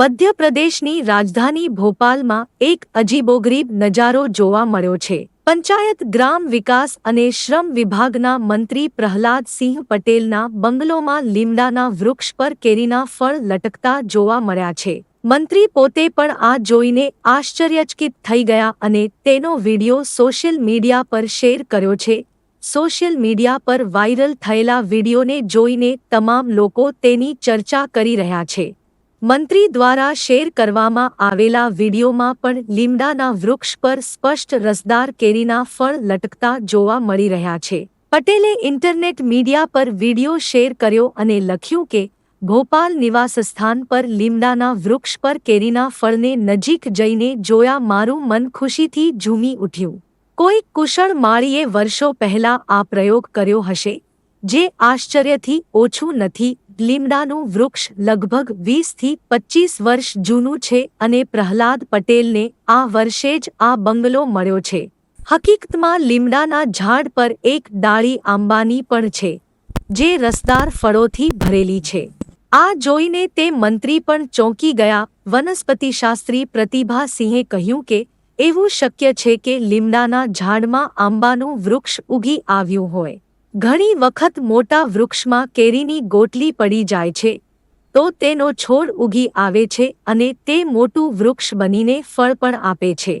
મધ્યપ્રદેશની રાજધાની ભોપાલમાં એક અજીબોગરીબ નજારો જોવા મળ્યો છે. પંચાયત ગ્રામ વિકાસ અને શ્રમ વિભાગના મંત્રી પ્રહલાદસિંહ પટેલના બંગલોમાં લીમડાના વૃક્ષ પર કેરીના ફળ લટકતા જોવા મળ્યા છે. મંત્રી પોતે પણ આ જોઈને આશ્ચર્યચકિત થઈ ગયા અને તેનો વિડિયો સોશિયલ મીડિયા પર શેર કર્યો છે. સોશિયલ મીડિયા પર વાયરલ થયેલા વિડીયોને જોઈને તમામ લોકો તેની ચર્ચા કરી રહ્યા છે. મંત્રી દ્વારા શેર કરવામાં આવેલા વિડીયોમાં પણ લીમડાના વૃક્ષ પર સ્પષ્ટ રસદાર કેરીના ફળ લટકતા જોવા મળી રહ્યા છે. પટેલે ઇન્ટરનેટ મીડિયા પર વીડિયો શેર કર્યો અને લખ્યું કે ભોપાલ નિવાસસ્થાન પર લીમડાના વૃક્ષ પર કેરીના ફળને નજીક જઈને જોયા મારું મન ખુશીથી ઝૂમી ઉઠ્યું. કોઈ કુશળ માળીએ વર્ષો પહેલા આ પ્રયોગ કર્યો હશે, જે આશ્ચર્યથી ઓછું નથી લીમડાનું વૃક્ષ લગભગ વીસથી પચીસ વર્ષ જૂનું છે અને પ્રહલાદ પટેલને આ વર્ષે જ આ બંગલો મળ્યો છે. હકીકતમાં લીમડાના ઝાડ પર એક ડાળી આંબાની પણ છે, જે રસદાર ફળોથી ભરેલી છે. આ જોઈને તે મંત્રી પણ ચોંકી ગયા. વનસ્પતિશાસ્ત્રી પ્રતિભાસિંહે કહ્યું કે, એવું શક્ય છે કે લીમડાના ઝાડમાં આંબાનું વૃક્ષ ઉગી આવ્યું હોય. ઘણી વખત મોટા વૃક્ષમાં કેરીની ગોટલી પડી જાય છે, તો તેનો છોડ ઉગી આવે છે અને તે મોટું વૃક્ષ બનીને ફળ પણ આપે છે.